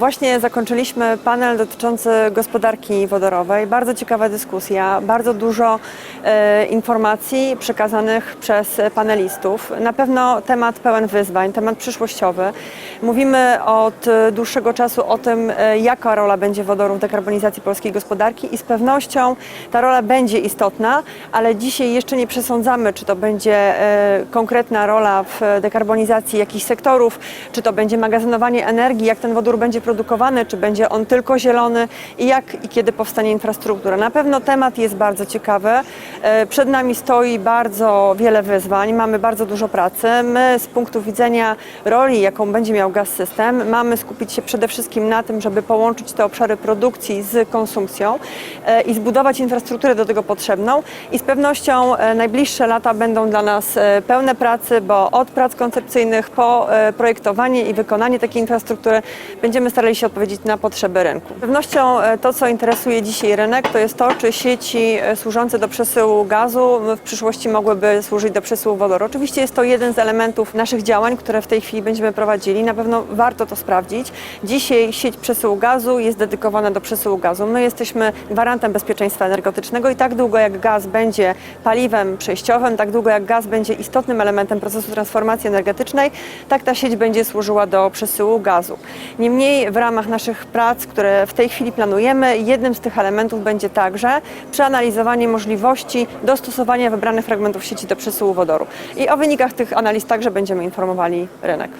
Właśnie zakończyliśmy panel dotyczący gospodarki wodorowej. Bardzo ciekawa dyskusja, bardzo dużo e, informacji przekazanych przez panelistów. Na pewno temat pełen wyzwań, temat przyszłościowy. Mówimy od dłuższego czasu o tym, e, jaka rola będzie wodoru w dekarbonizacji polskiej gospodarki i z pewnością ta rola będzie istotna, ale dzisiaj jeszcze nie przesądzamy, czy to będzie e, konkretna rola w dekarbonizacji jakichś sektorów, czy to będzie magazynowanie energii, jak ten wodór będzie produkowany, czy będzie on tylko zielony i jak i kiedy powstanie infrastruktura. Na pewno temat jest bardzo ciekawy. E, Przed nami stoi bardzo wiele wyzwań, mamy bardzo dużo pracy. My z punktu widzenia roli, jaką będzie miał gaz system, mamy skupić się przede wszystkim na tym, żeby połączyć te obszary produkcji z konsumpcją e, i zbudować infrastrukturę do tego potrzebną i z pewnością e, najbliższe lata będą dla nas pełne pracy, bo od prac koncepcyjnych po projektowanie i wykonanie takiej infrastruktury będziemy starali się odpowiedzieć na potrzeby rynku. Z pewnością e, to, co interesuje dzisiaj rynek, to jest to, czy sieci e, służące do przesyłu gazu w przyszłości mogłyby służyć do przesyłu wodoru. Oczywiście jest to jeden z elementów naszych działań, które w tej chwili będziemy prowadzili. Na pewno warto to sprawdzić. Dzisiaj sieć przesyłu gazu jest dedykowana do przesyłu gazu. My jesteśmy gwarantem bezpieczeństwa energetycznego i tak długo jak gaz będzie paliwem przejściowym, tak długo jak gaz będzie istotnym elementem procesu transformacji energetycznej, tak ta sieć będzie służyła do przesyłu gazu. Niemniej w ramach naszych prac, które w tej chwili planujemy, jednym z tych elementów będzie także przeanalizowanie możliwości dostosowania wybranych fragmentów sieci do przesyłu wodoru. I o wynikach tych analiz także będziemy informowali rynek.